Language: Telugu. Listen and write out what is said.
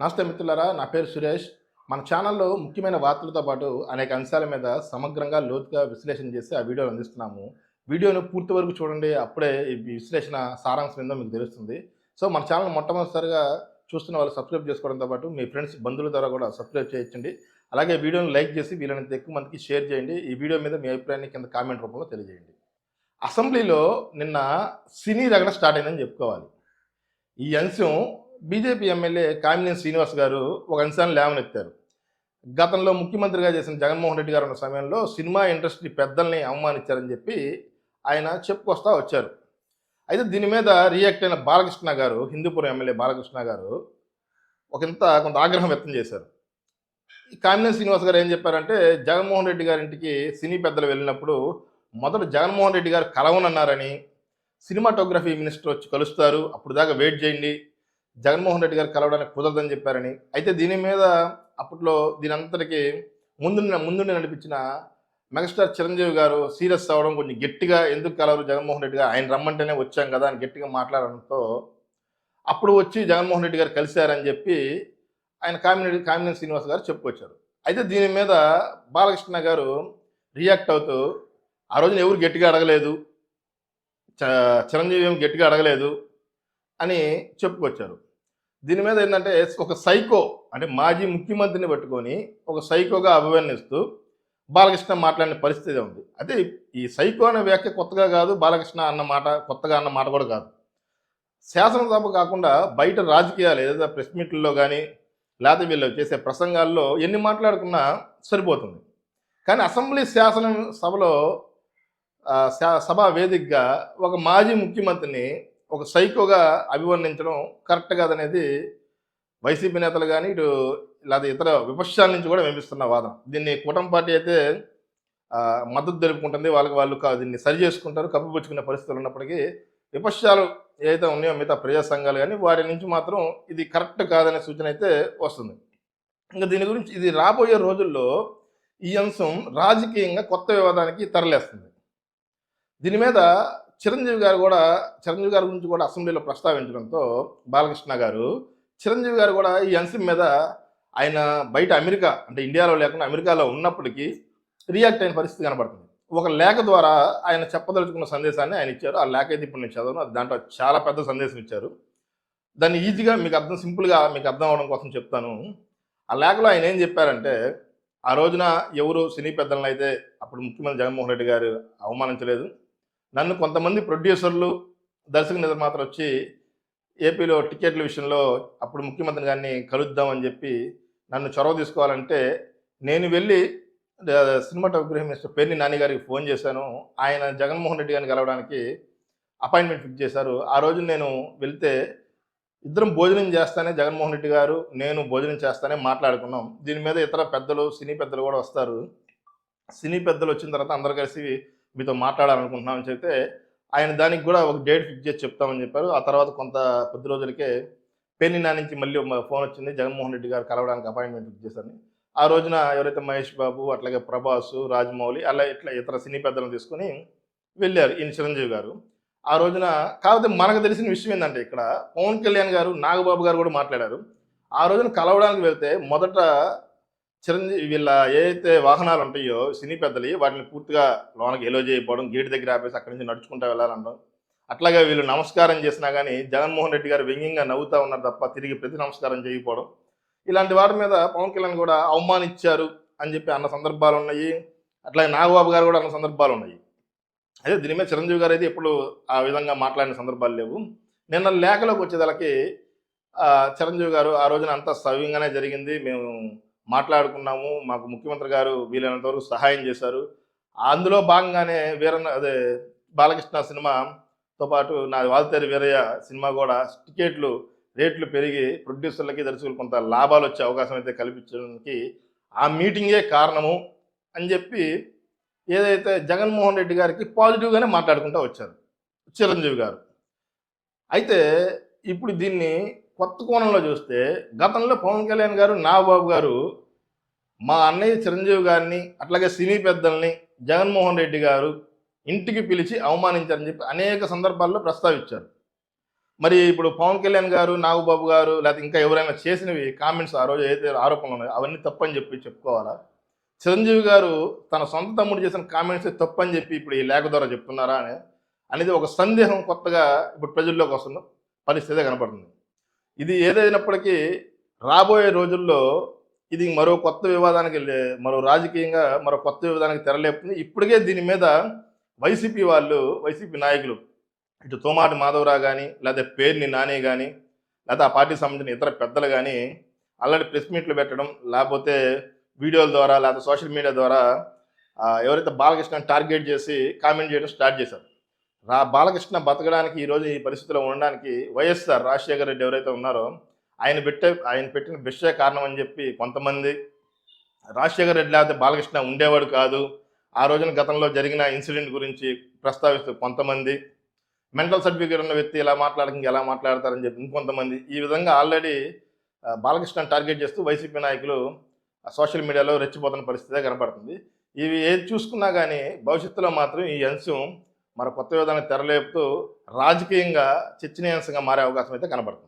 నమస్తే మిత్రులారా నా పేరు సురేష్. మన ఛానల్లో ముఖ్యమైన వార్తలతో పాటు అనేక అంశాల మీద సమగ్రంగా లోతుగా విశ్లేషణ చేసి ఆ వీడియోలు అందిస్తున్నాము. వీడియోను పూర్తి వరకు చూడండి అప్పుడే ఈ విశ్లేషణ సారాంశం ఏందో మీకు తెలుస్తుంది. సో మన ఛానల్ మొట్టమొదటిసారిగా చూస్తున్న వాళ్ళు సబ్స్క్రైబ్ చేసుకోవడంతో పాటు మీ ఫ్రెండ్స్ బంధువుల ద్వారా కూడా సబ్స్క్రైబ్ చేయించండి అలాగే వీడియోని లైక్ చేసి వీలైనంత ఎక్కువ మందికి షేర్ చేయండి. ఈ వీడియో మీద మీ అభిప్రాయాన్ని కింద కామెంట్ రూపంలో తెలియజేయండి. అసెంబ్లీలో నిన్న సినీ రగడ స్టార్ట్ అయిందని చెప్పుకోవాలి. ఈ అంశం బీజేపీ ఎమ్మెల్యే కామినేని శ్రీనివాస్ గారు ఒక అంశాన్ని లేవనెత్తారు. గతంలో ముఖ్యమంత్రిగా చేసిన జగన్మోహన్ రెడ్డి గారు ఉన్న సమయంలో సినిమా ఇండస్ట్రీ పెద్దల్ని అవమానించారని చెప్పి ఆయన చెప్పుకొస్తా వచ్చారు. అయితే దీని మీద రియాక్ట్ అయిన బాలకృష్ణ గారు హిందూపురం ఎమ్మెల్యే బాలకృష్ణ గారు ఒకంత కొంత ఆగ్రహం వ్యక్తం చేశారు. ఈ కామినేని శ్రీనివాస్ గారు ఏం చెప్పారంటే జగన్మోహన్ రెడ్డి గారి ఇంటికి సినీ పెద్దలు వెళ్ళినప్పుడు మొదట జగన్మోహన్ రెడ్డి గారు కలవనన్నారని సినిమాటోగ్రఫీ మినిస్టర్ వచ్చి కలుస్తారు అప్పుడు దాకా వెయిట్ చేయండి జగన్మోహన్ రెడ్డి గారు కలవడానికి కుదరదని చెప్పారని. అయితే దీని మీద అప్పట్లో దీని అంతటికి ముందు ముందుండి నడిపించిన మెగాస్టార్ చిరంజీవి గారు సీరియస్ అవ్వడం కొంచెం గట్టిగా ఎందుకు కలవరు జగన్మోహన్ రెడ్డి గారు? ఆయన రమ్మంటేనే వచ్చాం కదా అని గట్టిగా మాట్లాడడంతో అప్పుడు వచ్చి జగన్మోహన్ రెడ్డి గారు కలిశారని చెప్పి ఆయన కామినేని కామినేని శ్రీనివాస్ గారు చెప్పుకొచ్చారు. అయితే దీని మీద బాలకృష్ణ గారు రియాక్ట్ అవుతూ ఆ రోజున ఎవరు గట్టిగా అడగలేదు చ- చిరంజీవి ఏం గట్టిగా అడగలేదు అని చెప్పుకొచ్చారు. దీని మీద ఏంటంటే ఒక సైకో అంటే మాజీ ముఖ్యమంత్రిని పట్టుకొని ఒక సైకోగా అభివర్ణిస్తూ బాలకృష్ణ మాట్లాడిన పరిస్థితి ఉంది. అదే ఈ సైకో అనే వ్యాఖ్య కొత్తగా కాదు బాలకృష్ణ అన్న మాట కొత్తగా అన్న మాట కూడా కాదు. శాసనసభ కాకుండా బయట రాజకీయాలు ఏదైతే ప్రెస్ మీట్లలో కానీ లేకపోతే వీళ్ళు చేసే ప్రసంగాల్లో ఎన్ని మాట్లాడుకున్నా సరిపోతుంది. కానీ అసెంబ్లీ శాసన సభలో సభా వేదికగా ఒక మాజీ ముఖ్యమంత్రిని ఒక సైకోగా అభివర్ణించడం కరెక్ట్ కాదనేది వైసీపీ నేతలు కానీ ఇటు లేదా ఇతర విపక్షాల నుంచి కూడా వినిపిస్తున్న వాదన. దీన్ని కూటమి పార్టీ అయితే మద్దతు తెలుపుకుంటుంది. వాళ్ళకి వాళ్ళు దీన్ని సరి చేసుకుంటారు. కప్పిపుచ్చుకునే పరిస్థితులు ఉన్నప్పటికీ విపక్షాలు ఏదైతే ఉన్నాయో మిగతా ప్రజా సంఘాలు కానీ వారి నుంచి మాత్రం ఇది కరెక్ట్ కాదనే సూచన అయితే వస్తుంది. ఇంకా దీని గురించి ఇది రాబోయే రోజుల్లో ఈ అంశం రాజకీయంగా కొత్త వివాదానికి తరలేస్తుంది. దీని మీద చిరంజీవి గారు కూడా చిరంజీవి గారి గురించి కూడా అసెంబ్లీలో ప్రస్తావించడంతో బాలకృష్ణ గారు చిరంజీవి గారు కూడా ఈ అంశం మీద ఆయన బయట అమెరికా అంటే ఇండియాలో లేకుండా అమెరికాలో ఉన్నప్పటికీ రియాక్ట్ అయిన పరిస్థితి కనబడుతుంది ఒక లేఖ ద్వారా ఆయన చెప్పదలుచుకున్న సందేశాన్ని ఆయన ఇచ్చారు. ఆ లేఖ అయితే ఇప్పుడు నేను చదవను. అది దాంట్లో చాలా పెద్ద సందేశం ఇచ్చారు. దాన్ని ఈజీగా మీకు అర్థం సింపుల్గా మీకు అర్థం అవడం కోసం చెప్తాను. ఆ లేఖలో ఆయన ఏం చెప్పారంటే ఆ రోజున ఎవరు సినీ పెద్దలను అయితే అప్పుడు ముఖ్యమంత్రి జగన్మోహన్ రెడ్డి గారు అవమానించలేదు. నన్ను కొంతమంది ప్రొడ్యూసర్లు దర్శక నిర్మాతలు వచ్చి ఏపీలో టికెట్ల విషయంలో అప్పుడు ముఖ్యమంత్రి గారిని కలుద్దామని చెప్పి నన్ను చొరవ తీసుకోవాలంటే నేను వెళ్ళి సినిమాటోగ్రఫీ మినిస్టర్ పేర్ని నాని గారికి ఫోన్ చేశాను. ఆయన జగన్మోహన్ రెడ్డి గారిని కలవడానికి అపాయింట్మెంట్ ఫిక్స్ చేశారు. ఆ రోజు నేను వెళ్తే ఇద్దరం భోజనం చేస్తానే జగన్మోహన్ రెడ్డి గారు నేను భోజనం చేస్తానే మాట్లాడుకున్నాం. దీని మీద ఇతర పెద్దలు సినీ పెద్దలు కూడా వస్తారు. సినీ పెద్దలు వచ్చిన తర్వాత అందరు కలిసి మీతో మాట్లాడాలనుకుంటున్నామని చెప్తే ఆయన దానికి కూడా ఒక డేట్ ఫిక్స్ చేసి చెప్తామని చెప్పారు. ఆ తర్వాత కొంత కొద్ది రోజులకే పెళ్ళినా నుంచి మళ్ళీ ఫోన్ వచ్చింది. జగన్మోహన్ రెడ్డి గారు కలవడానికి అపాయింట్మెంట్ ఫిక్స్ చేశారని. ఆ రోజున ఎవరైతే మహేష్ బాబు అట్లాగే ప్రభాస్ రాజమౌళి అలా ఇట్లా ఇతర సినీ పెద్దలను తీసుకొని వెళ్ళారు ఈయన చిరంజీవి గారు. ఆ రోజున కాకపోతే మనకు తెలిసిన విషయం ఏంటంటే ఇక్కడ పవన్ కళ్యాణ్ గారు నాగబాబు గారు కూడా మాట్లాడారు. ఆ రోజున కలవడానికి వెళ్తే మొదట చిరంజీవి వీళ్ళ ఏదైతే వాహనాలు ఉంటాయో సినీ పెద్దలు వాటిని పూర్తిగా లోనకి ఎలో చేయకపోవడం గేట్ దగ్గర ఆపేసి అక్కడి నుంచి నడుచుకుంటూ వెళ్ళాలంటాం. అట్లాగే వీళ్ళు నమస్కారం చేసినా కానీ జగన్మోహన్ రెడ్డి గారు వ్యంగ్యంగా నవ్వుతా ఉన్నారు తప్ప తిరిగి ప్రతి నమస్కారం చేయకపోవడం. ఇలాంటి వాటి మీద పవన్ కళ్యాణ్ కూడా అవమానించారు అని చెప్పి అన్న సందర్భాలు ఉన్నాయి. అట్లాగే నాగబాబు గారు కూడా అన్న సందర్భాలు ఉన్నాయి. అదే దీని మీద చిరంజీవి గారు అయితే ఎప్పుడు ఆ విధంగా మాట్లాడిన సందర్భాలు లేవు. నిన్న లేఖలోకి వచ్చేదానికి చిరంజీవి గారు ఆ రోజున అంతా సవ్యంగానే జరిగింది. మేము మాట్లాడుకున్నాము. మాకు ముఖ్యమంత్రి గారు వీలైనంత వరకు సహాయం చేశారు. అందులో భాగంగానే వీరన్న అదే బాలకృష్ణ సినిమాతో పాటు నా వాల్తేరి వీరయ్య సినిమా కూడా టికెట్లు రేట్లు పెరిగి ప్రొడ్యూసర్లకి దర్శకులు కొంత లాభాలు వచ్చే అవకాశం అయితే కల్పించడానికి ఆ మీటింగే కారణము అని చెప్పి ఏదైతే జగన్మోహన్ రెడ్డి గారికి పాజిటివ్గానే మాట్లాడుకుంటూ వచ్చారు. చిరంజీవి గారు. అయితే ఇప్పుడు దీన్ని కొత్త కోణంలో చూస్తే గతంలో పవన్ కళ్యాణ్ గారు నాగబాబు గారు మా అన్నయ్య చిరంజీవి గారిని అట్లాగే సినీ పెద్దల్ని జగన్మోహన్ రెడ్డి గారు ఇంటికి పిలిచి అవమానించారని చెప్పి అనేక సందర్భాల్లో ప్రస్తావించారు. మరి ఇప్పుడు పవన్ కళ్యాణ్ గారు నాగబాబు గారు లేకపోతే ఇంకా ఎవరైనా చేసినవి కామెంట్స్ ఆ రోజు ఏదైతే ఆరోపణలు ఉన్నాయో అవన్నీ తప్పని చెప్పి చెప్పుకోవాలా? చిరంజీవి గారు తన సొంత తమ్ముడు చేసిన కామెంట్స్ తప్పని చెప్పి ఇప్పుడు ఈ లేఖ ద్వారా చెప్తున్నారా అని అనేది ఒక సందేహం కొత్తగా ఇప్పుడు ప్రజల్లోకి వస్తున్న పరిస్థితి కనపడుతుంది. ఇది ఏదైనప్పటికీ రాబోయే రోజుల్లో ఇది మరో కొత్త వివాదానికి మరో రాజకీయంగా మరో కొత్త వివాదానికి తెరలేపుతుంది. ఇప్పటికే దీని మీద వైసీపీ వాళ్ళు వైసీపీ నాయకులు ఇటు తోమాటి మాధవరావు కానీ లేదా పేర్ని నాని కానీ లేదా ఆ పార్టీకి సంబంధించిన ఇతర పెద్దలు కానీ ఆల్రెడీ ప్రెస్ మీట్లు పెట్టడం లేకపోతే వీడియోల ద్వారా లేకపోతే సోషల్ మీడియా ద్వారా ఎవరైతే బాలకృష్ణ టార్గెట్ చేసి కామెంట్ చేయడం స్టార్ట్ చేశారు. రా బాలకృష్ణ బతకడానికి ఈరోజు ఈ పరిస్థితిలో ఉండడానికి వైఎస్ఆర్ రాజశేఖర రెడ్డి ఎవరైతే ఉన్నారో ఆయన పెట్టే ఆయన పెట్టిన బిషే కారణం అని చెప్పి కొంతమంది రాజశేఖర రెడ్డి లేకపోతే బాలకృష్ణ ఉండేవాడు కాదు. ఆ రోజున గతంలో జరిగిన ఇన్సిడెంట్ గురించి ప్రస్తావిస్తూ కొంతమంది మెంటల్ సర్టిఫికేట్ ఉన్న వ్యక్తి ఎలా మాట్లాడక ఎలా మాట్లాడతారని చెప్పి ఇంకొంతమంది. ఈ విధంగా ఆల్రెడీ బాలకృష్ణ టార్గెట్ చేస్తూ వైసీపీ నాయకులు సోషల్ మీడియాలో రెచ్చిపోతున్న పరిస్థితే కనపడుతుంది. ఇవి ఏది చూసుకున్నా కానీ భవిష్యత్తులో మాత్రం ఈ అంశం మరి కొత్త విధానం తెరలేపుతూ రాజకీయంగా చర్చనీయాంశంగా మారే అవకాశం అయితే కనబడుతుంది.